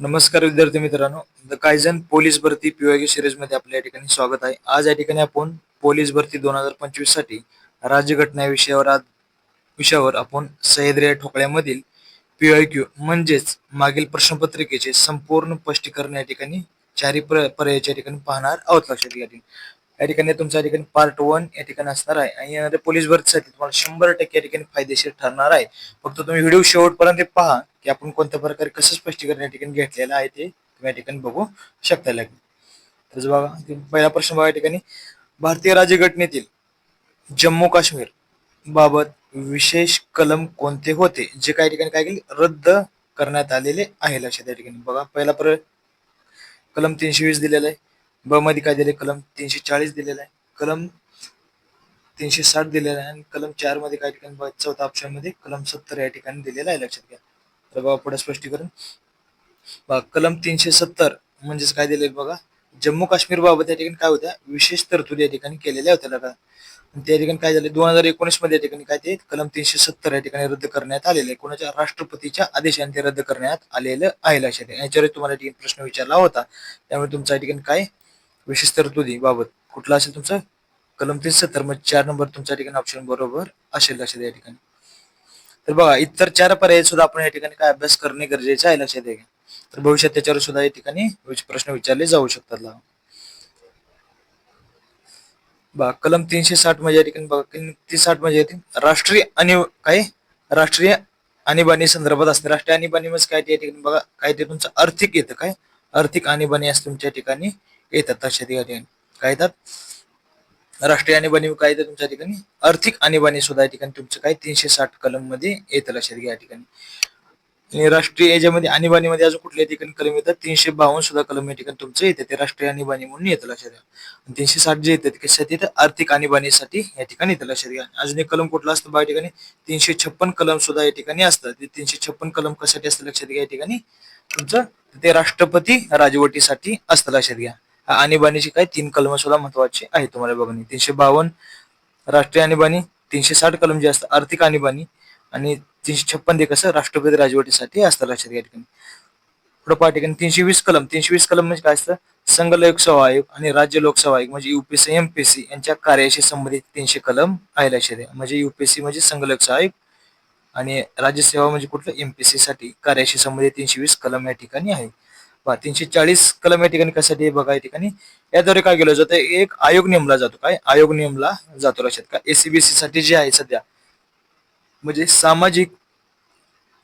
नमस्कार विद्यार्थी मित्रांनो. द कायझन पोलीस भरती पीवाय सिरीजमध्ये आपल्या या ठिकाणी स्वागत आहे. आज या ठिकाणी आपण पोलीस भरती दोन हजार पंचवीससाठी राज्यघटना विषयावर आज विषयावर आपण सह्याद्री या ठोकळ्यामधील पीवाय क्यू म्हणजेच मागील प्रश्नपत्रिकेचे संपूर्ण स्पष्टीकरण या ठिकाणी चारी पर्यायाच्या ठिकाणी पाहणार आहोत. लक्षात घ्या. या ठिकाणी. तुमचा तुमच्या या ठिकाणी पार्ट वन या ठिकाणी असणार आहे. आणि येणारे पोलीस भरतीसाठी तुम्हाला शंभर टक्के या ठिकाणी फायदेशीर ठरणार आहे. फक्त तुम्ही व्हिडिओ शेवटपर्यंत पहा की आपण कोणत्या प्रकारे कसं स्पष्टीकरण या ठिकाणी घेतलेलं आहे ते तुम्ही या ठिकाणी बघू शकता लागेल तर बघा पहिला प्रश्न बघा या ठिकाणी. भारतीय राज्यघटनेतील जम्मू काश्मीर बाबत विशेष कलम कोणते होते? जे काही ठिकाणी काय केले? रद्द करण्यात आलेले आहे लक्षात या ठिकाणी. बघा पहिला पर कलम तीनशे वीस दिलेला आहे. ब मध्ये काय दिले कलम तीनशे चाळीस दिलेला आहे. कलम तीनशे साठ दिलेला आहे आणि कलम चारमध्ये काय ठिकाणी चौथा ऑप्शनमध्ये कलम सत्तर या ठिकाणी दिलेला आहे. लक्षात घ्या. तर बघा पुढे स्पष्टीकरण. बघा कलम तीनशे सत्तर म्हणजेच काय दिले बघा? जम्मू काश्मीर बाबत या ठिकाणी काय होत्या? विशेष तरतुदी या ठिकाणी केलेल्या होत्या. बघा त्या ठिकाणी काय झाले दोन हजार एकोणीसमध्ये या ठिकाणी काय ते कलम तीनशे सत्तर या ठिकाणी रद्द करण्यात आलेले आहे. कोणाच्या राष्ट्रपतीच्या आदेशाने ते रद्द करण्यात आलेलं आहे. लक्षात याच्यावर तुम्हाला ठिकाणी प्रश्न विचारला होता. त्यामुळे तुमच्या या ठिकाणी काय विशेष तरतुदी बाबत कुठला असेल तुमचा? कलम तीन सत्तर मग चार नंबर तुमच्या ठिकाणी ऑप्शन बरोबर असेल लक्षात या ठिकाणी. तर बघा इतर चार पर्याय सुद्धा आपण या ठिकाणी काय अभ्यास करणे गरजेचे आहे लक्षात घ्या तर भविष्यात त्याच्यावर सुद्धा या ठिकाणी प्रश्न विचारले जाऊ शकतात. बघा कलम तीनशे साठ म्हणजे या ठिकाणी बघा तीनशे साठ म्हणजे येते. राष्ट्रीय आणि काय? राष्ट्रीय आणीबाणी संदर्भात असते. राष्ट्रीय आणीबाणी म्हणजे काय ते या ठिकाणी बघा काय ते तुमचं आर्थिक येतं काय? आर्थिक आणीबाणी असते तुमच्या ठिकाणी. येतात लक्षात घ्या या ठिकाणी. काय येतात? राष्ट्रीय आणीबाणी काय येतं तुमच्या ठिकाणी? आर्थिक आणीबाणी सुद्धा या ठिकाणी तुमचं काय? तीनशे साठ कलममध्ये येतं लक्षात घ्या या ठिकाणी. आणि राष्ट्रीय याच्यामध्ये आणीबाणीमध्ये अजून कुठल्या ठिकाणी कलम येतात? तीनशे बावन्न सुद्धा कलम या ठिकाणी तुमचं येते. ते राष्ट्रीय आणीबाणी म्हणून येतं लक्षात घ्या. आणि तीनशे साठ जे येतात ते कशासाठी येतं? आर्थिक आणीबाणीसाठी या ठिकाणी येतं लक्षात घ्या. अजून एक कलम कुठला असतं बा या ठिकाणी? तीनशे छप्पन कलम सुद्धा या ठिकाणी असतं ते तीनशे छप्पन कलम कशासाठी असतं लक्षात घ्या या ठिकाणी? तुमचं ते राष्ट्रपती राजवटीसाठी असतं लक्षात घ्या. आणीबाणीची काय तीन कलम सुद्धा महत्वाची आहे तुम्हाला बघणे. तीनशे बावन्न राष्ट्रीय आणीबाणी तीनशे साठ कलम जे असतं आर्थिक आणीबाणी आणि तीनशे छप्पन ते कसं राष्ट्रपती राजवटीसाठी असतं लक्षात घ्या या ठिकाणी. पुढे पहा ठिकाणी तीनशे वीस कलम. तीनशे वीस कलम म्हणजे काय असतं? संघ लोकसेवा आयोग आणि राज्य लोकसेवा आयोग म्हणजे युपीएससी एमपीएससी यांच्या कार्याशी संबंधित तीनशे कलम आहे लक्षात घ्या. म्हणजे युपीएससी म्हणजे संघ लोकसेवा आयोग आणि राज्यसेवा म्हणजे कुठलं? एमपीएससी साठी कार्याशी संबंधित तीनशे वीस कलम या ठिकाणी आहे. पहा तीनशे चाळीस कलम या ठिकाणी कशासाठी आहे बघा या ठिकाणी. याद्वारे काय केलं जातं एक आयोग नेमला जातो. काय? आयोग नेमला जातो लक्षात. का? एसीबीसी साठी जे आहे सध्या म्हणजे सामाजिक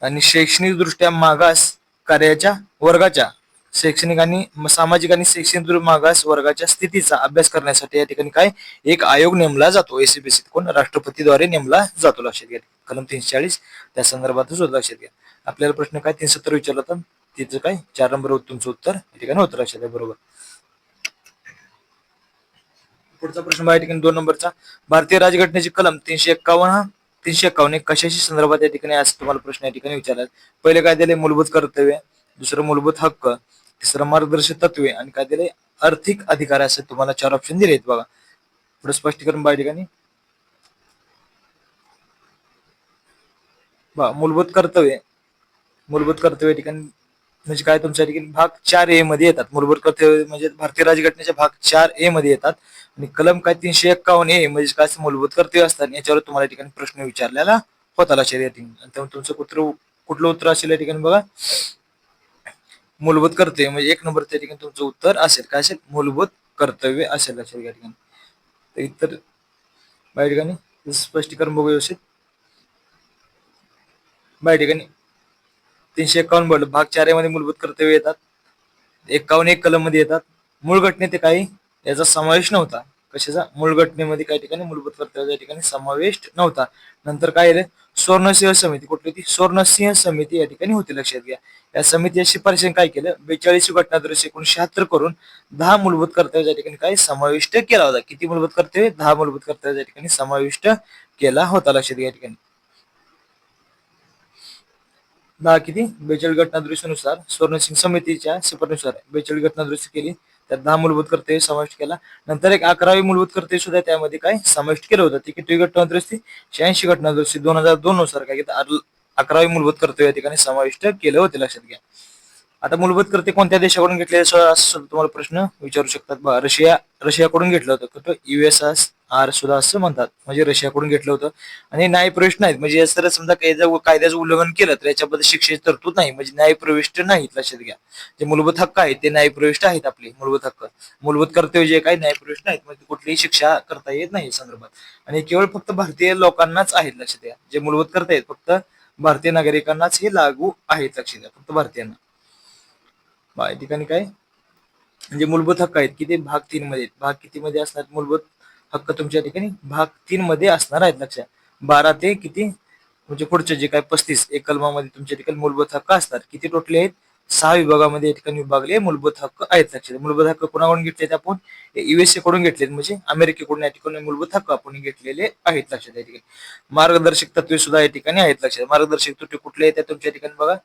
आणि शैक्षणिक दृष्ट्या मागास कार्याच्या वर्गाच्या शैक्षणिक आणि सामाजिक आणि शैक्षणिक मागास वर्गाच्या स्थितीचा अभ्यास करण्यासाठी या ठिकाणी काय? एक आयोग नेमला जातो. एसीबीसी कोण? राष्ट्रपतीद्वारे नेमला जातो. लक्षात घ्या. कलम तीनशे चाळीस त्या संदर्भातच होतं. लक्षात घ्या. आपल्याला प्रश्न काय? तीनशे सत्तर विचारला होता तिचं काय? चार नंबर तुमचं उत्तर. या ठिकाणी होतं लक्षात बरोबर. पुढचा प्रश्न या ठिकाणी दोन नंबरचा. भारतीय राजघटनेची कलम तीनशे एक्कावन्न हा तीनशे एक्कावन्न कशाशी संदर्भात या ठिकाणी असं तुम्हाला प्रश्न या ठिकाणी विचारला पहिले काय दिले? मूलभूत कर्तव्य. दुसरं मूलभूत हक्क. तिसरं मार्गदर्शक तत्वे. आणि काय दिले? आर्थिक अधिकार असं तुम्हाला चार ऑप्शन दिले आहेत बघा. पुढे स्पष्टीकरण बघा या ठिकाणी. मूलभूत कर्तव्य. मूलभूत कर्तव्य ठिकाणी म्हणजे काय तुमच्या ठिकाणी? भाग चार ए मध्ये येतात. मूलभूत कर्तव्य म्हणजे भारतीय राज्यघटनेच्या भाग चार ए मध्ये येतात. आणि कलम काय? तीनशे एक्कावन्न ए म्हणजे काय? मूलभूत कर्तव्य असतात आणि याच्यावर तुम्हाला या ठिकाणी प्रश्न विचारलेला होता लक्षात या ठिकाणी. त्यामुळे तुमचं कुत्र कुठलं उत्तर असेल या ठिकाणी बघा? मूलभूत कर्तव्य म्हणजे एक नंबर त्या ठिकाणी तुमचं उत्तर असेल. काय असेल? मूलभूत कर्तव्य असेल लक्षात या ठिकाणी इतर बाय ठिकाणी. स्पष्टीकरण बघू व्यवस्थित. बाय ठिकाणी. तीनशे एकावन्न बोल भाग चारमध्ये मूलभूत कर्तव्य येतात. एकावन्न एक कलममध्ये येतात. मूळ घटनेत ते काही याचा समावेश नव्हता. कशाचा? मूळ घटनेमध्ये काही ठिकाणी मूलभूत कर्तव्याच्या ठिकाणी समावेश नव्हता. नंतर काय आलं? स्वर्णसिंह समिती. कुठली ती स्वर्णसिंह समिती या ठिकाणी होती. लक्षात घ्या. या समितीच्या शिफारशीने काय केलं? बेचाळीस घटना दृश्य एकोणीशे करून दहा मूलभूत कर्तव्याच्या ठिकाणी काय समाविष्ट केला होता. किती मूलभूत कर्तव्य? दहा मूलभूत कर्तव्याच्या ठिकाणी समाविष्ट केला होता. लक्षात घ्या ठिकाणी. दहा किती? बेचाळीस घटना दुरुस्तीनुसार स्वर्णसिंग समितीच्या शिफारनुसार बेचाळीस घटना केली. त्यात दहा मूलभूत कर्तव्य समाविष्ट केला. नंतर एक अकरावी मूलभूत कर्तव्य सुद्धा त्यामध्ये काय समाविष्ट केलं होतं. ती किती घटना दृष्टी? शहाऐंशी घटना दृष्टी. दोन हजार दोन नुसार काय? अकरावी मूलभूत कर्तव्य या ठिकाणी समाविष्ट केलं होते. लक्षात घ्या. आता मूलभूत कर्ते कोणत्या देशाकडून घेतले असं तुम्हाला प्रश्न विचारू शकतात. रशिया रशियाकडून घेतलं होतं. कुठं युएसएस आर सुद्धा असं म्हणतात. म्हणजे रशियाकडून घेतलं होतं. आणि न्यायप्रविष्ट नाहीत. म्हणजे जर समजा कायद्याचं उल्लंघन केलं तर याच्याबद्दल शिक्षेची तरतूद नाही. म्हणजे न्यायप्रविष्ट नाहीत लक्षात घ्या. जे मूलभूत हक्क आहेत ते न्यायप्रविष्ट आहेत आपले मूलभूत हक्क. मूलभूत कर्तव्य जे काही न्यायप्रविष्ट नाहीत म्हणजे कुठलीही शिक्षा करता येत नाही संदर्भात. आणि केवळ फक्त भारतीय लोकांनाच आहेत लक्षात घ्या. जे मूलभूत करता आहेत फक्त भारतीय नागरिकांनाच हे लागू आहेत लक्षात घ्या. फक्त भारतीयांना. या ठिकाणी काय? म्हणजे मूलभूत हक्क आहेत किती भाग तीन मध्ये आहेत. भाग किती मध्ये असणार? मूलभूत हक्क तुमच्या ठिकाणी भाग तीन मध्ये असणार आहेत लक्षात. बारा ते किती? म्हणजे पुढचे जे काय पस्तीस एक कलमामध्ये तुमच्या ठिकाणी मूलभूत हक्क असतात किती टोटले आहेत? सहा विभागामध्ये या ठिकाणी विभागले मूलभूत हक्क आहेत लक्षात. मूलभूत हक्क कोणाकडून घेतलेत आपण? युएसए कडून घेतलेत म्हणजे अमेरिकेकडून या ठिकाणी मूलभूत हक्क आपण घेतलेले आहेत लक्षात. या ठिकाणी. मार्गदर्शक तत्वे सुद्धा या ठिकाणी आहेत लक्षात. मार्गदर्शक तत्वे कुठले आहेत त्या तुमच्या ठिकाणी बघा.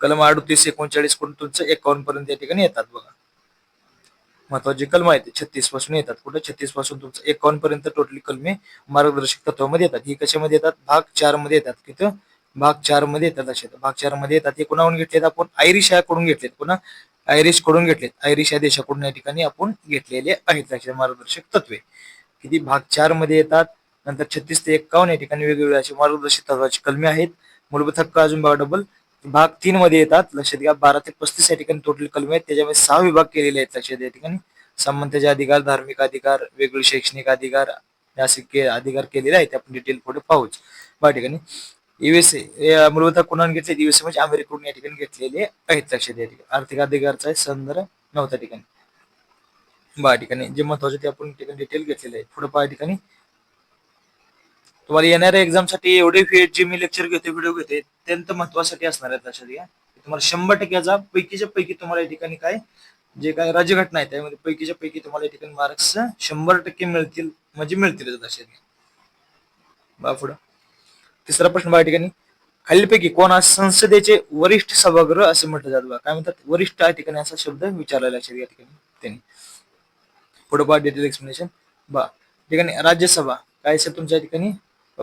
कलम अडतीस एकोणचाळीसकडून तुमचं एकावन्न पर्यंत या ठिकाणी येतात बघा. महत्वाची कलम आहेत छत्तीसपासून येतात कुठे? छत्तीसपासून तुमचं एकावन्न पर्यंत टोटली कलमे मार्गदर्शक तत्वामध्ये येतात. ही कशामध्ये येतात? भाग चारमध्ये येतात. तिथं भाग चारमध्ये येतात असे. भाग चारमध्ये येतात. हे कोणाकडून घेतलेत आपण? आयरिशकडून घेतलेत. पुन्हा आयरिशकडून घेतलेत. आयरिश या देशाकडून या ठिकाणी आपण घेतलेले आहेत. लक्षात मार्गदर्शक तत्वे. किती? भाग चारमध्ये येतात. नंतर छत्तीस ते एक्कावन्न या ठिकाणी वेगवेगळ्या असे मार्गदर्शक तत्वाची कलमे आहेत. मूलभूत हक्क अजून बघा डबल भाग तीन मध्ये येतात. लक्षात घ्या बारा ते पस्तीस या ठिकाणी टोटल कलमे आहेत. त्याच्यामध्ये सहा विभाग केलेले आहेत. लक्षात या ठिकाणी. संबंधाचे अधिकार धार्मिक अधिकार वेगवेगळे शैक्षणिक अधिकार असे के अधिकार केलेले आहेत. आपण डिटेल पुढे पाहूच. या ठिकाणी. युएसए मूलभूत कोणाने घेतले? युएसए म्हणजे अमेरिकेकडून या ठिकाणी घेतलेले आहेत. लक्षात या ठिकाणी. आर्थिक अधिकारचा संदर्भ नव्हता ठिकाणी. बा ठिकाणी. जे महत्त्वाचे ते आपण ठिकाणी डिटेल घेतलेले आहे पुढे पहा ठिकाणी. तुम्हाला येणाऱ्या एक्झामसाठी एवढे फी जे मी लेक्चर घेतो व्हिडिओ घेते अत्यंत महत्वासाठी असणार आहेत लक्षात घ्या. तुम्हाला शंभर टक्क्याचा पैकीच्या पैकी तुम्हाला या ठिकाणी काय जे काय राज्यघटना आहे त्यामध्ये पैकीच्या पैकी तुम्हाला या ठिकाणी मार्क्स शंभर टक्के मिळतील म्हणजे मिळतील लक्षात घ्या. बा पुढं. तिसरा प्रश्न बघा या ठिकाणी. खालीलपैकी कोणा संसदेचे वरिष्ठ सभागृह असे म्हटलं जातं बा काय म्हणतात? वरिष्ठ या ठिकाणी असा शब्द विचारला लक्षात घ्या या ठिकाणी. त्यांनी. पुढे बा डिटेल एक्सप्लेनेशन बा ठिकाणी राज्यसभा. काय असेल तुमच्या ठिकाणी?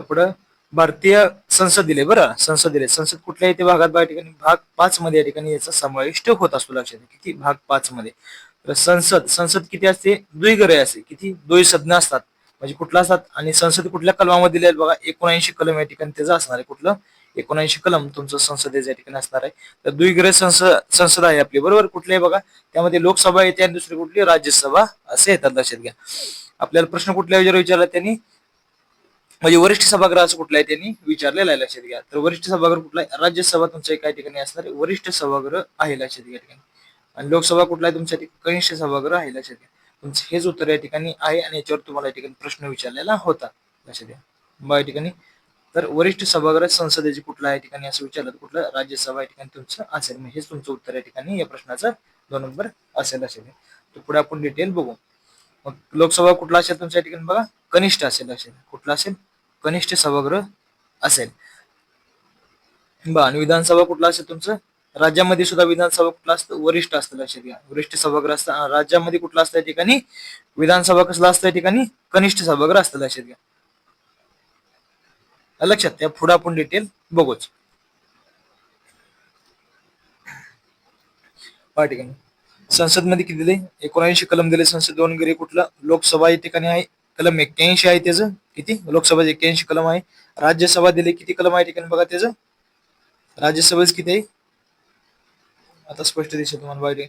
पुढं भारतीय संसद दिले बरं? संसद दिले संसद कुठल्याही ते भागात बघा ठिकाणी भाग पाच मध्ये या ठिकाणी याचा समाविष्ट होत असतो लक्षात किती? भाग पाच मध्ये. तर संसद संसद किती असते? द्विग्रह असते. किती? दोन सज्ञ असतात. म्हणजे कुठला असतात? आणि संसद कुठल्या कलमामध्ये दिले बघा एकोणऐंशी कलम या ठिकाणी त्याचं असणार आहे. कुठलं? एकोणऐंशी कलम तुमचं संसदेच्या ठिकाणी असणार आहे. तर द्विग्रह संसद संसद आहे आपली. बरोबर? कुठली बघा. त्यामध्ये लोकसभा येते आणि दुसरी कुठली? राज्यसभा. असे येतात लक्षात घ्या. आपल्याला प्रश्न कुठल्या विचार विचारला त्यांनी? म्हणजे वरिष्ठ सभागृह असं कुठलं आहे त्यांनी विचारलेलं आहे लक्षात घ्या. तर वरिष्ठ सभागृह कुठला आहे? राज्यसभा तुमच्या एका ठिकाणी असणार वरिष्ठ सभागृह आहे लक्षात घ्या या ठिकाणी. आणि लोकसभा कुठला आहे? तुमच्या कनिष्ठ सभागृह आहे लक्षात घ्या. तुमचं हेच उत्तर या ठिकाणी आहे आणि याच्यावर तुम्हाला या ठिकाणी प्रश्न विचारलेला होता लक्षात घ्या. या ठिकाणी तर वरिष्ठ सभागृह संसदेचे कुठला या ठिकाणी असं विचारलं तर कुठलं? राज्यसभा या ठिकाणी तुमचं असेल. मग हेच तुमचं उत्तर या ठिकाणी या प्रश्नाचं दोन नंबर असेल असेल तर पुढे आपण डिटेल बघू. मग लोकसभा कुठला असेल तुमच्या ठिकाणी बघा? कनिष्ठ असेल लक्षात कुठला असेल? कनिष्ठ सभागृह असेल. बा आणि विधानसभा कुठला असेल तुमचं? राज्यामध्ये सुद्धा विधानसभा कुठला असतं? वरिष्ठ असतं लक्षात घ्या. वरिष्ठ सभागृह असतं. राज्यामध्ये कुठला असतं या ठिकाणी? विधानसभा कसला असतं या ठिकाणी? कनिष्ठ सभागृह असतं लक्षात घ्या. लक्षात? त्या पुढे आपण डिटेल बघूच ठिकाणी. संसदमध्ये किती दिले? एकोणऐंशी कलम दिले. संसद दोन गिरी कुठला? लोकसभा या ठिकाणी आहे. कलम एक्क्याऐंशी आहे त्याचं. किती? लोकसभा एक्क्याऐंशी कलम आहे. राज्यसभा दिले किती कलम आहे ठिकाणी? बघा त्याचं. राज्यसभेच किती आहे? आता स्पष्ट दिसेल तुम्हाला बाहेर.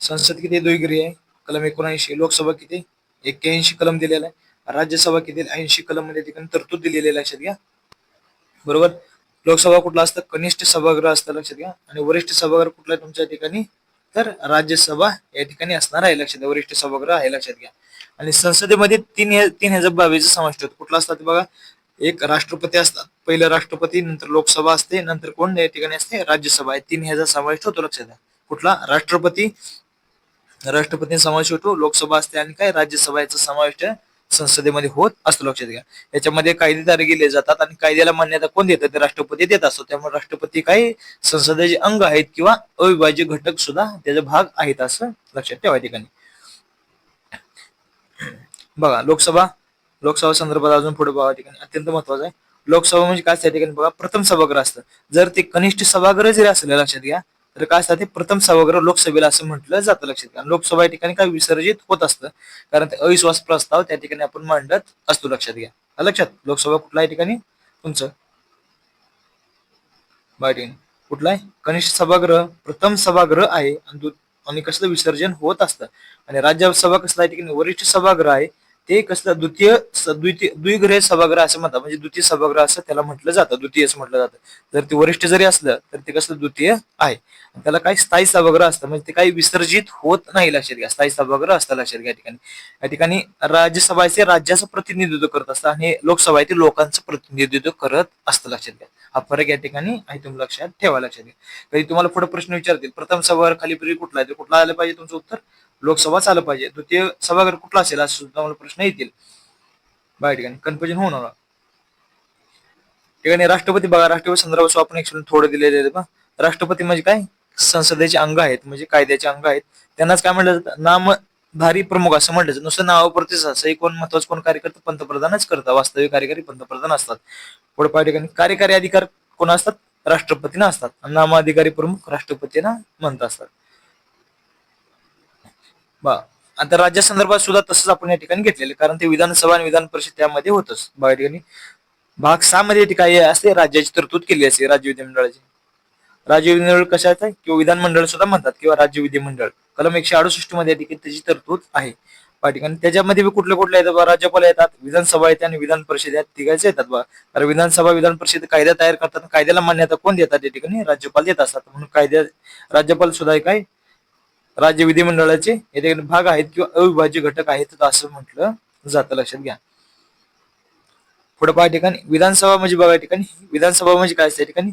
संसद किती दुईगिरी आहे. कलम एकोणऐंशी. लोकसभा किती? एक्क्याऐंशी कलम दिलेला आहे. राज्यसभा किती ऐंशी कलममध्ये ठिकाणी तरतूद दिलेली आहे लक्षात घ्या. बरोबर? लोकसभा कुठला असतं? कनिष्ठ सभागृह असतं लक्षात घ्या. आणि वरिष्ठ सभागृह कुठला आहे तुमच्या ठिकाणी? तर राज्यसभा या ठिकाणी असणार आहे लक्षात घ्या. वरिष्ठ सभागृह आहे लक्षात घ्या. आणि संसदेमध्ये तीन तीन ह्याचा बावीस समाविष्ट होतो. कुठला असतात बघा. एक राष्ट्रपती असतात. पहिलं राष्ट्रपती नंतर लोकसभा असते. नंतर कोण या ठिकाणी असते? राज्यसभा आहे. तीन ह्याचा समावेश होतो लक्षात घ्या. कुठला? राष्ट्रपती. राष्ट्रपती समावेश होतो लोकसभा असते आणि काय? राज्यसभा याचा समावेश संसदेमध्ये होत असं लक्षात घ्या. याच्यामध्ये कायदे तारे केले जातात आणि कायद्याला मान्यता कोण देतं? ते राष्ट्रपती देत असतो त्यामुळे राष्ट्रपती काही संसदेचे अंग आहेत किंवा अविभाज्य घटक सुद्धा त्याचा भाग आहेत असं लक्षात ठेवा ठिकाणी. बघा लोकसभा लोकसभा संदर्भात अजून पुढे बघा ठिकाणी. अत्यंत महत्वाचं आहे. लोकसभा म्हणजे काय त्या ठिकाणी बघा प्रथम सभागृह असतं. जर ते कनिष्ठ सभागृह जरी असलं लक्षात घ्या तर काय असतं ते प्रथम सभागृह लोकसभेला असं म्हटलं जातं लक्षात घ्या. लोकसभा या ठिकाणी काय विसर्जित होत असतं कारण ते अविश्वास प्रस्ताव त्या ठिकाणी आपण मांडत असतो लक्षात घ्या. लक्षात? लोकसभा कुठल्या ठिकाणी? तुमचं. बायटिंग कुठलाय कनिष्ठ सभागृह प्रथम सभागृह आहे आणि कसलं विसर्जन होत असतं. आणि राज्यसभा कसलं आहे ठिकाणी? वरिष्ठ सभागृह आहे. ते कसलं? द्वितीय द्वितीय द्विग्रह सभागृह असं म्हणतात. म्हणजे द्वितीय सभागृह असं त्याला म्हटलं जातं. द्वितीय असं म्हटलं जातं. जर ते वरिष्ठ जरी असलं तर ते कसलं? द्वितीय आहे. त्याला काही स्थायी सभागृह असतं. म्हणजे ते काही विसर्जित होत नाही लक्षात घ्या. स्थायी सभागृह असतं लक्षात घ्या ठिकाणी. या ठिकाणी राज्यसभाचे राज्याचं प्रतिनिधित्व करत असतं आणि लोकसभा ते लोकांचं प्रतिनिधित्व करत असतं लक्षात घ्या. हा फरक या ठिकाणी आहे तुम्ही लक्षात ठेवा लक्षात घ्या. कधी तुम्हाला पुढे प्रश्न विचारतील. प्रथम सभागृह खाली पूर्वी कुठला आहे? कुठला आलं पाहिजे तुमचं उत्तर? लोकसभाच आलं पाहिजे. द्वितीय सभागृह कुठला असेल? असं सुद्धा तुम्हाला प्रश्न येतील. बाहेर ठिकाणी. कन्फ्युजन होऊ नका. ठिकाणी राष्ट्रपती बघा. राष्ट्रपती संदर्भात आपण एक थोडं दिलेले बघा. राष्ट्रपती म्हणजे काय? संसदेचे अंग आहेत म्हणजे कायद्याचे अंग आहेत. त्यांनाच काय म्हटलं जातं? नामधारी प्रमुख असं म्हटलं जातं. नुसतं नावापुरतेच असं एक कोण महत्वाचं कोण कार्यकर्ता पंतप्रधानच करतात. वास्तविक कार्यकारी पंतप्रधान असतात. पुढे पाय ठिकाणी कार्यकारी अधिकार कोण असतात? राष्ट्रपतींना असतात. नामाधिकारी प्रमुख राष्ट्रपतींना म्हणत असतात. बा आता राज्या संदर्भात सुद्धा तसंच आपण या ठिकाणी घेतलेले कारण ते विधानसभा आणि विधान परिषद त्यामध्ये होतच. बाहेर ठिकाणी भाग सहा मध्ये ठिकाणी असते राज्याची तरतूद केली असते राज्य विधिमंडळाची राज्य विधिमंडळ कशाचं आहे किंवा विधानमंडळ सुद्धा म्हणतात किंवा राज्य विधिमंडळ. कलम एकशे अडुसष्टमध्ये ठिकाणी त्याची तरतूद आहे. ठिकाणी त्याच्यामध्ये बी कुठले कुठले येतात बा? राज्यपाल येतात विधानसभा येते आणि विधान परिषद यात तिघायचे येतात बा. कारण विधानसभा विधान परिषद कायदा तयार करतात कायद्याला मान्यता कोण देतात या ठिकाणी? राज्यपाल देत असतात. म्हणून कायद्या राज्यपाल सुद्धा काय? राज्य विधिमंडळाचे या ठिकाणी भाग आहेत किंवा अविभाज्य घटक आहेत असं म्हटलं जातं. लक्षात घ्या. पुढे पहा ठिकाणी विधानसभा म्हणजे बघा ठिकाणी. विधानसभा म्हणजे काय असते ठिकाणी?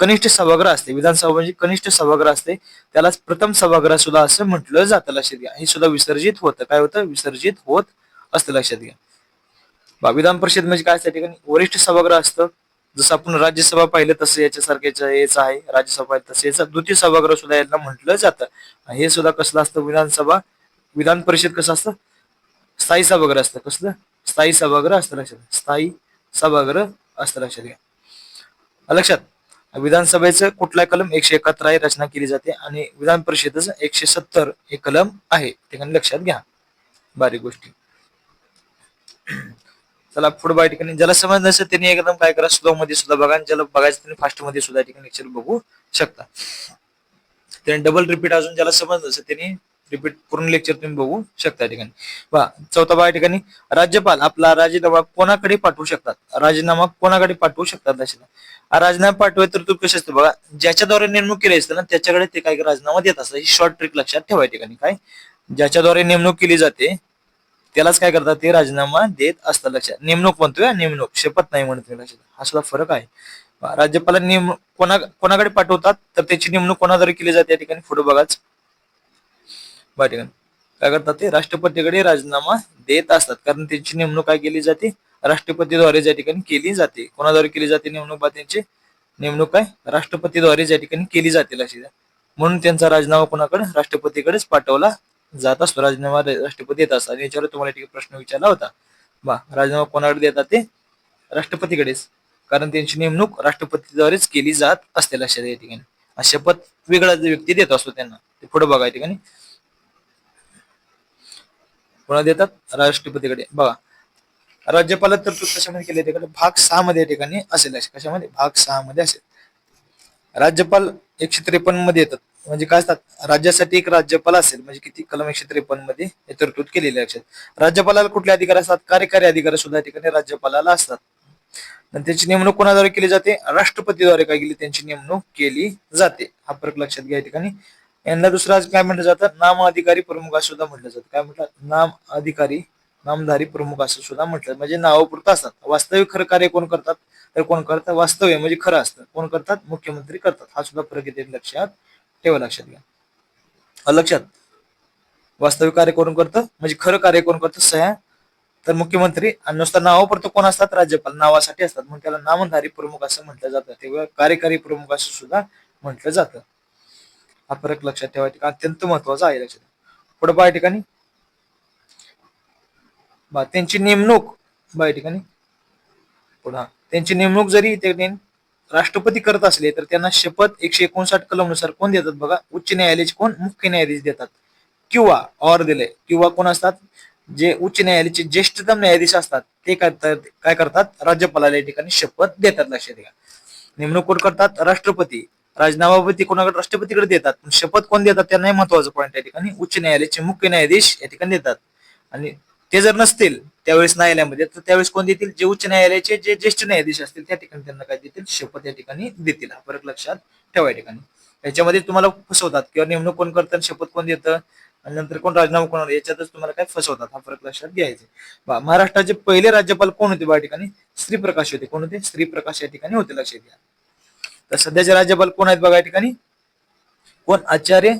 कनिष्ठ सभागृह असते. विधानसभा म्हणजे कनिष्ठ सभागृह असते. त्यालाच प्रथम सभागृह सुद्धा असं म्हटलं जातं लक्षात घ्या. हे सुद्धा विसर्जित होतं. काय होतं? विसर्जित होत असतं लक्षात घ्या. विधान परिषद म्हणजे काय? त्या ठिकाणी वरिष्ठ सभागृह असतं. जसं आपण राज्यसभा पाहिलं तसं याच्यासारख्याच हेच आहे. राज्यसभा पाहिलं तसं याचा. द्वितीय सभागृह सुद्धा याला म्हटलं जातं. हे सुद्धा कसलं असतं? विधानसभा विधान परिषद कसं असतं? स्थायी सभागृह असतं. कसलं? स्थायी सभागृह असतं लक्षात स्थायी सभागृह असतं लक्षात घ्या. लक्षात? विधानसभेचं कुठला कलम एकशे एकाहत्तर आहे रचना केली जाते आणि विधान परिषदेचं एकशे सत्तर हे कलम आहे. ठिकाणी लक्षात घ्या. बारीक गोष्टी. चला पुढे बाय ठिकाणी. ज्याला समज नसेल त्यांनी एकदम काय करा स्लो मध्ये सुद्धा बघा आणि ज्याला बघायचं त्यांनी फास्टमध्ये सुद्धा ठिकाणी लेक्चर बघू शकता. त्यांनी डबल रिपीट अजून ज्याला समज नसेल त्यांनी रिपीट पूर्ण लेक्चर तुम्ही बघू शकता या ठिकाणी. बा चौथा बा या ठिकाणी राज्यपाल आपला राजीनामा कोणाकडे पाठवू शकतात? राजीनामा कोणाकडे पाठवू शकतात अशा राजीनामा पाठवाय तर तू कसे असते बघा ज्याच्याद्वारे नेमणूक केली असते ना त्याच्याकडे ते काय राजीनामा देत असतात. ही शॉर्ट ट्रिक लक्षात ठेवा या ठिकाणी काय? ज्याच्याद्वारे नेमणूक केली जाते त्यालाच काय करतात? ते राजीनामा देत असतात लक्षात. नेमणूक म्हणतोय नेमणूक. शपथ नाही म्हणत लक्षात. हा सुद्धा फरक आहे. राज्यपाल राज्यपाला नेम कोणा कोणाकडे पाठवतात? तर त्याची नेमणूक कोणाद्वारे केली जाते या ठिकाणी? पुढे बघाच. बा काय करतात ते? राष्ट्रपतीकडे राजीनामा देत असतात. कारण त्यांची नेमणूक काय केली जाते? राष्ट्रपतीद्वारे ज्या ठिकाणी केली जाते. कोणाद्वारे केली जाते नेमणूक? बा त्यांची नेमणूक काय? राष्ट्रपतीद्वारे ज्या ठिकाणी केली जाते लक्षात म्हणून त्यांचा राजीनामा कोणाकडे? राष्ट्रपतीकडेच पाठवला जात असतो. राजीनामा राष्ट्रपती देत असतात. याच्यावर तुम्हाला ठीक प्रश्न विचारला होता. बा राजीनामा कोणाकडे देतात ते? राष्ट्रपतीकडेच. कारण त्यांची नेमणूक राष्ट्रपतीद्वारेच केली जात असते लक्षात या ठिकाणी. शपथ वेगळा व्यक्ती देत असतो त्यांना ते पुढे बघा या ठिकाणी. कोणा देतात राष्ट्रपतीकडे बघा राज्यपाल तरतूद कशामध्ये केली तिकडे भाग सहा मध्ये या ठिकाणी असेल. कशामध्ये? भाग सहा मध्ये असेल. राज्यपाल एकशे त्रेपन्नमध्ये येतात. म्हणजे काय असतात? राज्यासाठी एक राज्यपाल असेल. म्हणजे किती? कलम एकशे त्रेपन्नमध्ये हे तरतूद केलेली असेल राज्यपालाला कुठले अधिकार असतात? कार्यकारी अधिकार सुद्धा या ठिकाणी राज्यपालाला असतात. त्यांची नेमणूक कोणाद्वारे केली जाते? राष्ट्रपतीद्वारे काय केली? त्यांची नेमणूक केली जाते. हा फरक लक्षात घ्या या ठिकाणी. यांना दुसरा काय म्हटलं जातं? नाम अधिकारी प्रमुख असं सुद्धा म्हटलं जातं. काय म्हटलं? नाम अधिकारी नामधारी प्रमुख असं सुद्धा म्हटलं. म्हणजे नावापुरतं असतात. वास्तविक खरं कार्य कोण करतात? तर कोण करतात वास्तव्य म्हणजे खरं असतं. कोण करतात? मुख्यमंत्री करतात. हा सुद्धा फरक येते लक्षात ठेवा लक्षात घ्या. लक्षात. वास्तविक कार्य कोण करतं? म्हणजे खरं कार्य कोण करतं? सह्या. तर मुख्यमंत्री. आणि नुसतं नावापुरतं कोण असतात? राज्यपाल. नावासाठी असतात. म्हणून त्याला नामधारी प्रमुख असं म्हटलं जातं. तेव्हा कार्यकारी प्रमुख असं सुद्धा म्हटलं जातं. हा फरक लक्षात ठेवायचा अत्यंत महत्त्वाचा आहे लक्षात पुढे बा या ठिकाणी. बा त्यांची नेमणूक. बा या ठिकाणी. पुन्हा त्यांची नेमणूक जरी राष्ट्रपती करत असले तर त्यांना शपथ एकशे एकोणसाठ कलमनुसार कोण देतात बघा? उच्च न्यायालयाचे कोण? मुख्य न्यायाधीश देतात. किंवा और दिले. किंवा कोण असतात? जे उच्च न्यायालयाचे ज्येष्ठतम न्यायाधीश असतात ते करतात काय करतात? राज्यपालाला या ठिकाणी शपथ देतात लक्षात घ्या नेमणूक कोण करतात? राष्ट्रपती. राजीनामापती कोणाकडे राष्ट्रपतीकडे देतात. पण शपथ कोण देतात त्यांनाही महत्वाचं पॉईंट या ठिकाणी. उच्च न्यायालयाचे मुख्य न्यायाधीश या ठिकाणी देतात. आणि ते जर नसतील त्यावेळेस न्यायालयामध्ये तर त्यावेळेस कोण देतील? जे उच्च न्यायालयाचे जे ज्येष्ठ न्यायाधीश असतील त्या ठिकाणी त्यांना काय देतील? शपथ या ठिकाणी देतील. हा फरक लक्षात ठेवा या ठिकाणी. याच्यामध्ये तुम्हाला फसवतात किंवा नेमणूक कोण करतं शपथ कोण देतं? आणि नंतर कोण राजीनामा कोण याच्यातच तुम्हाला काय फसवतात? हा फरक लक्षात घ्यायचा महाराष्ट्राचे पहिले राज्यपाल कोण होते बा ठिकाणी ठिकाणी? श्रीप्रकाश होते. कोण होते? श्रीप्रकाश या ठिकाणी होते. लक्षात घ्या. तर सध्याचे राज्यपाल कोण आहेत बघा या ठिकाणी? कोण? आचार्य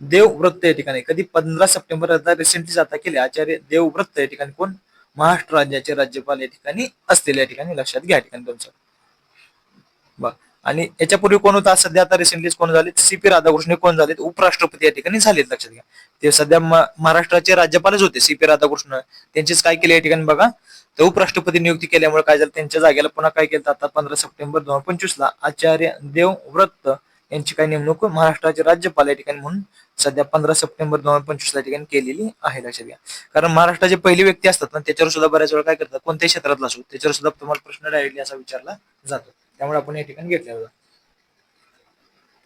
देवव्रत या ठिकाणी. कधी पंधरा सप्टेंबर आता रिसेंटली आता केले. आचार्य देवव्रत या ठिकाणी कोण? महाराष्ट्र राज्याचे राज्यपाल या ठिकाणी असतील या ठिकाणी लक्षात घ्या या ठिकाणी तुमचं. बघ. आणि याच्यापूर्वी कोण होता? सध्या आता रिसेंटली कोण झाले? सी पी राधाकृष्ण कोण झालेत उपराष्ट्रपती या ठिकाणी झालेत लक्षात घ्या. ते सध्या महाराष्ट्राचे राज्यपालच होते सी पी राधाकृष्ण. त्यांचेच काय केले या ठिकाणी बघा? तर उपराष्ट्रपती नियुक्ती केल्यामुळे काय झालं? त्यांच्या जागेला पुन्हा काय केलं? आता पंधरा सप्टेंबर दोन हजार पंचवीस ला आचार्य देवव्रत यांची काय नेमणूक महाराष्ट्राचे राज्यपाल या ठिकाणी म्हणून सध्या पंधरा सप्टेंबर दोन हजार पंचवीस ला ठिकाणी केलेली आहे. लक्षात घ्या. कारण महाराष्ट्राचे पहिली व्यक्ती असतात ना त्याच्यावर सुद्धा बऱ्याच वेळा काय करतात? कोणत्याही क्षेत्रातला असो त्याच्यावर सुद्धा तुम्हाला प्रश्न डायरेक्टली असा विचारला जातो. त्यामुळे आपण या ठिकाणी घेतल्या होता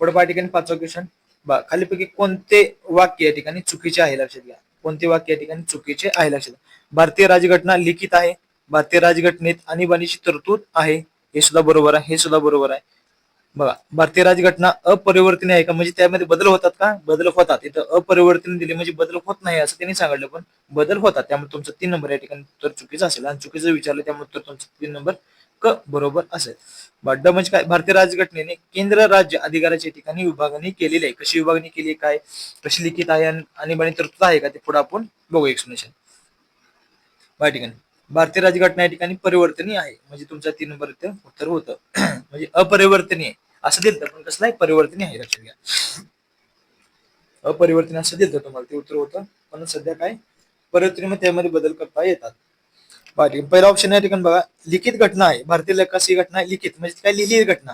पुढे पहा ठिकाणी पाचवा क्वेश्चन बा खालीपैकी कोणते वाक्य या ठिकाणी चुकीचे आहे? लक्षात घ्या. कोणते वाक्य या ठिकाणी चुकीचे आहे लक्षात भारतीय राजघटना लिखित आहे. भारतीय राजघटनेत आणीबाणीची तरतूद आहे. हे सुद्धा बरोबर आहे. हे सुद्धा बरोबर आहे. बघा भारतीय राजघटना अपरिवर्तनीय आहे का? म्हणजे त्यामध्ये बदल होतात का? बदल होतात. इथं अपरिवर्तनीय दिले म्हणजे बदल होत नाही असं त्यांनी सांगितलं. पण बदल होतात. त्यामुळे तुमचं तीन नंबर या ठिकाणी उत्तर चुकीचं असेल. आणि चुकीचं विचारलं त्यामुळे उत्तर तुमचं तीन नंबर क बरोबर असेल. बड्ड म्हणजे काय? भारतीय राजघटनेने केंद्र राज्य अधिकाराच्या ठिकाणी विभागणी केलेली आहे. कशी विभागणी केली आहे? काय? कशी लिखित आहे? आणि आणीबाणी तरतूद आहे का? ते पुढे आपण बघू एक्सप्लेनेशन या ठिकाणी. भारतीय राजघटना या ठिकाणी परिवर्तनीय आहे. म्हणजे तुमच्या तीन नंबर उत्तर होतं. म्हणजे अपरिवर्तनीय. असं दिलं पण कसलं आहे? परिवर्तनीय आहे. लक्षात घ्या. अपरिवर्तनीय असं देतं तुम्हाला ते उत्तर होतं. पण सध्या काय? परिवर्तनीय त्यामध्ये बदल करता येतात. पाटील आहे. पहिला ऑप्शन या ठिकाणी बघा. लिखित घटना आहे. भारतीय कशी घटना आहे. लिखित. म्हणजे काय लिहिलेली घटना?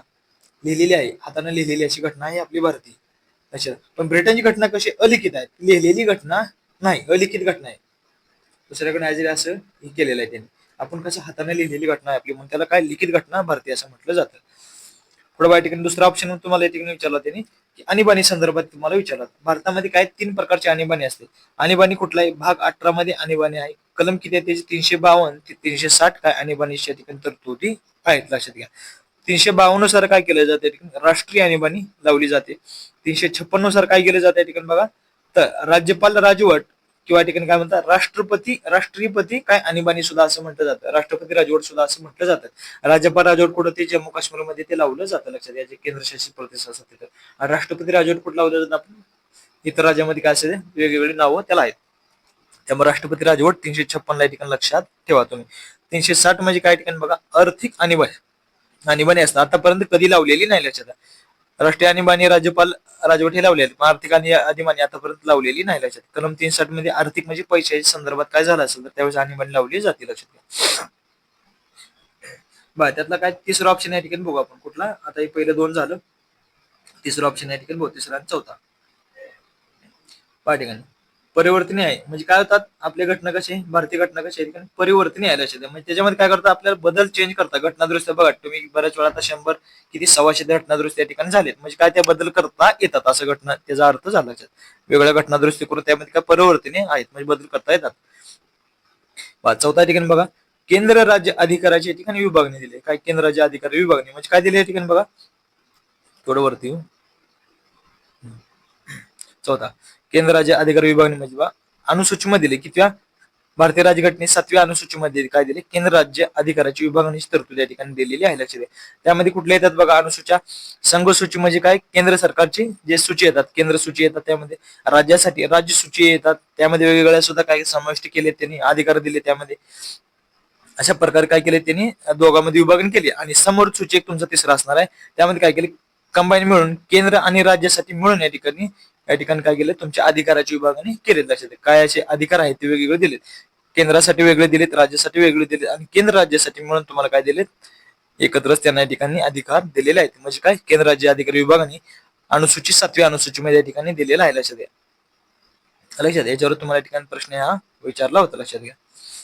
लिहिलेली आहे. हाताने लिहिलेली अशी घटना आहे आपली भारतीय अच्छा. पण ब्रिटनची घटना कशी? अलिखित आहे. लिहिलेली घटना नाही. अलिखित घटना आहे. दुसऱ्याकडे ऍज असं हे केलेलं आहे त्यांनी. आपण कसं हाताने लिहिलेली घटना आहे आपली. म्हणून त्याला काय लिखित घटना भारतीय असं म्हटलं जातं. पुढे या ठिकाणी दुसरा ऑप्शन तुम्हाला या ठिकाणी विचारला त्यांनी की आणीबाणी संदर्भात तुम्हाला विचारला. भारतामध्ये काय तीन प्रकारची आणीबाणी असते? आणीबाणी कुठलाही भाग अठरा मध्ये आणीबाणी आहे. कलम किती आहे त्याची? तीनशे बावन्न ते तीनशे साठ काय आणीबाणीच्या ठिकाणी तरतुदी आहेत लक्षात घ्या. तीनशे बावन्ननुसार काय केलं जाते राष्ट्रीय आणीबाणी लावली जाते. तीनशे छप्पननुसार काय केलं जाते ठिकाणी बघा? तर राज्यपाल राजवट किंवा या ठिकाणी काय म्हणतात राष्ट्रपती राष्ट्रीयपती काय आणीबाणी सुद्धा असं म्हटलं जातं. राष्ट्रपती राजवट सुद्धा असं म्हटलं जातं. राज्यपाल राजवट कुठं ते जम्मू काश्मीरमध्ये ते लावलं जातं लक्षात याचे जे केंद्रशासित प्रदेश असतात तिथं. आणि राष्ट्रपती राजवट कुठं लावलं जातं आपण? इतर राज्यामध्ये काय असेल वेगवेगळी नावं त्याला आहेत. त्यामुळे राष्ट्रपती राजवट तीनशे छप्पन या ठिकाणी लक्षात ठेवा तुम्ही. तीनशे साठ म्हणजे काय ठिकाणी बघा आर्थिक आणीबाणी. आणीबाणी असतात. आतापर्यंत कधी लावलेली नाही लक्षात. राष्ट्रीय आणीबाणी राज्यपाल राजवट हे लावलेली पण आर्थिक आणि आणीबाणी आतापर्यंत लावलेली नाही लक्षात. कलम तीन साठमध्ये आर्थिक म्हणजे पैशाच्या संदर्भात काय झालं असेल तर त्यावेळेस आणीबाणी लावली जाते लक्षात घ्या. बरं त्यातला काय तिसरा ऑप्शन या ठिकाणी बघू आपण. कुठला? आता हे पहिलं दोन झालं. तिसरा ऑप्शन या ठिकाणी बघू. तिसरा आणि चौथा. पहा ठिकाणी. परिवर्तनीय आहे. म्हणजे काय होतात आपल्या घटना कशी भारतीय घटना कशी आहे? ठिकाणी परिवर्तनीय आहे लक्षात म्हणजे त्याच्यामध्ये काय करतात आपल्याला बदल चेंज करता घटनादुरुस्त्या बघा तुम्ही बऱ्याच वेळा आता शंभर किती सव्वाशे घटनादुरुस्ती या ठिकाणी झालेत. म्हणजे काय त्या बदल करता येतात असं घटना त्याचा अर्थ झाला लक्षात वेगळ्या घटनादुरुस्ती करून त्यामध्ये काय परिवर्तनीय आहेत म्हणजे बदल करता येतात. बा, चौथा ठिकाणी बघा. केंद्र राज्य अधिकाराच्या ठिकाणी विभागणी दिली काय केंद्र राज्य अधिकार विभागणी? म्हणजे काय दिली या ठिकाणी बघा? थोडं वरती येऊ. चौथा केंद्र राज्य अधिकार विभागणी म्हणजे बा अनुसूचीमध्ये दिले कितव्या? भारतीय राजघटने सातव्या अनुसूचीमध्ये काय दिले? केंद्र राज्य अधिकाराची विभागणीची तरतूद या ठिकाणी दिलेली आहे लक्ष द्या. त्यामध्ये कुठले येतात बघा? अनुसूच्या संघ सूची म्हणजे काय? केंद्र सरकारची जे सूची येतात केंद्र सूची येतात त्यामध्ये. राज्यासाठी राज्य सूची येतात त्यामध्ये वेगवेगळ्या सुद्धा काय समाविष्ट केले त्यांनी अधिकार दिले त्यामध्ये. अशा प्रकारे काय केले त्यांनी? दोघांमध्ये विभागणी केली. आणि समोर सूची एक तुमचा तिसरा असणार आहे. त्यामध्ये काय केले? कंबाईन मिळून केंद्र आणि राज्यासाठी मिळून या ठिकाणी या ठिकाणी काय केलं? तुमच्या अधिकाराच्या विभागाने केलेत लक्षात काय असे अधिकार आहेत ते वेगवेगळे दिलेत. केंद्रासाठी वेगळे दिलेत राज्यासाठी वेगळे दिलेत आणि केंद्र राज्यासाठी म्हणून तुम्हाला काय दिलेत? एकत्रच त्यांना या ठिकाणी अधिकार दिलेले आहेत. म्हणजे काय? केंद्र राज्य अधिकारी विभागाने अनुसूचित सातव्या अनुसूचीमध्ये या ठिकाणी दिलेला आहे. लक्षात घ्या. लक्षात याच्यावर तुम्हाला या ठिकाणी प्रश्न हा विचारला होता. लक्षात घ्या.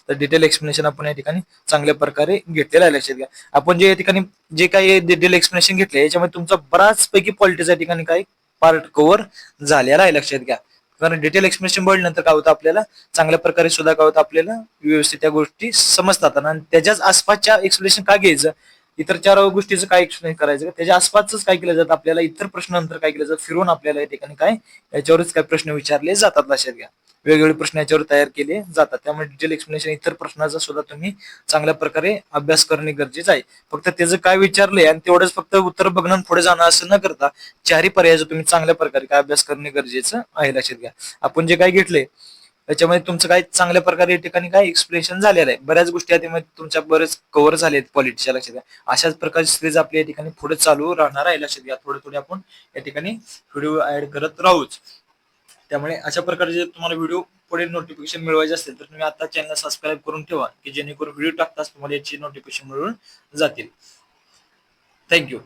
तर डिटेल एक्सप्लेनेशन आपण या ठिकाणी चांगल्या प्रकारे घेतलेलं आहे. लक्षात घ्या. आपण जे या ठिकाणी जे काही डिटेल एक्सप्लेनेशन घेतले याच्यामध्ये तुमचा बराच पैकी पॉलिटिक्स या ठिकाणी काही पार्ट कव्हर झालेला आहे लक्षात घ्या. कारण डिटेल एक्सप्लेनेशन बघितल्यानंतर काय होतं आपल्याला? चांगल्या प्रकारे सुद्धा काय होतं आपल्याला? व्यवस्थित त्या गोष्टी समजतात. आणि त्याच्याच आसपासच्या एक्सप्लेनेशन का घ्यायचं? इतर चार गोष्टीचं काय एक्सप्लेन करायचं? त्याच्या आसपासच काय केलं जातं? आपल्याला इतर प्रश्न नंतर काय केलं जातं? फिरून आपल्याला या ठिकाणी काय? याच्यावरच काय प्रश्न विचारले जातात लक्षात घ्या. वेगवेगळे प्रश्न याच्यावर तयार केले जातात. त्यामुळे डिटेल एक्सप्लेनेशन इतर प्रश्नाचा सुद्धा तुम्ही चांगल्या प्रकारे अभ्यास करणे गरजेचं आहे. फक्त त्याचं काय विचारलंय आणि तेवढंच फक्त उत्तर बघणं पुढे जाणं असं न करता चारही पर्यायाचं तुम्ही चांगल्या प्रकारे काय अभ्यास करणे गरजेचं आहे लक्षात घ्या. आपण जे काय घेतले त्याच्यामध्ये तुमचं काय चांगल्या प्रकारे या ठिकाणी काय एक्सप्लेनेशन झालेलं आहे. बऱ्याच गोष्टी त्यामध्ये तुमच्या बरेच कव्हर झाले आहेत पॉलिटिक्सच्या लक्षात घ्या. अशाच प्रकारची सिरीज आपली या ठिकाणी पुढे चालू राहणार आहे लक्षात घ्या. थोडे थोडे आपण या ठिकाणी व्हिडिओ ऍड करत राहूच. त्यामुळे अशा प्रकारचे तुम्हाला व्हिडिओ पुढे नोटिफिकेशन मिळवायचे असेल तर तुम्ही आता चॅनल सबस्क्राईब करून ठेवा की जेणेकरून व्हिडिओ टाकताच तुम्हाला याची नोटिफिकेशन मिळून जातील. थँक्यू